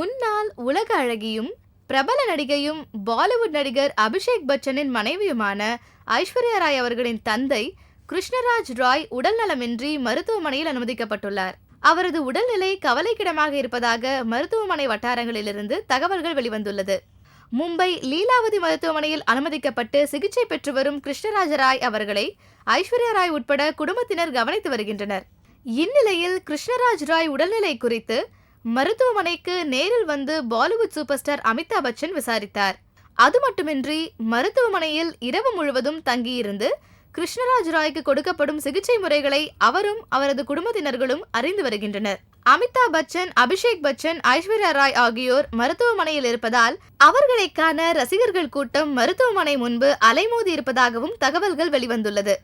முன்னாள் உலக அழகியும் பிரபல நடிகையும் பாலிவுட் நடிகர் அபிஷேக் பச்சனின் மனைவியுமான ஐஸ்வர்யா ராய் அவர்களின் தந்தை கிருஷ்ணராஜ் ராய் உடல்நலமின்றி மருத்துவமனையில் அனுமதிக்கப்பட்டுள்ளார். அவரது உடல்நிலை கவலைக்கிடமாக இருப்பதாக மருத்துவமனை வட்டாரங்களிலிருந்து தகவல்கள் வெளிவந்துள்ளது. மும்பை லீலாவதி மருத்துவமனையில் அனுமதிக்கப்பட்டு சிகிச்சை பெற்று வரும் கிருஷ்ணராஜ ராய் அவர்களை ஐஸ்வர்யா ராய் உட்பட குடும்பத்தினர் கவனித்து வருகின்றனர். இந்நிலையில் கிருஷ்ணராஜ் ராய் உடல்நிலை குறித்து மருத்துவமனைக்கு நேரில் வந்து பாலிவுட் சூப்பர் ஸ்டார் அமிதாப் பச்சன் விசாரித்தார். அது மட்டுமின்றி மருத்துவமனையில் இரவு முழுவதும் தங்கியிருந்து கிருஷ்ணராஜ் ராய்க்கு கொடுக்கப்படும் சிகிச்சை முறைகளை அவரும் அவரது குடும்பத்தினர்களும் அறிந்து வருகின்றனர். அமிதாப் பச்சன் அபிஷேக் பச்சன் ஐஸ்வர்யா ராய் ஆகியோர் மருத்துவமனையில் இருப்பதால் அவர்களை காண ரசிகர்கள் கூட்டம் மருத்துவமனை முன்பு அலைமோதி இருப்பதாகவும் தகவல்கள் வெளிவந்துள்ளது.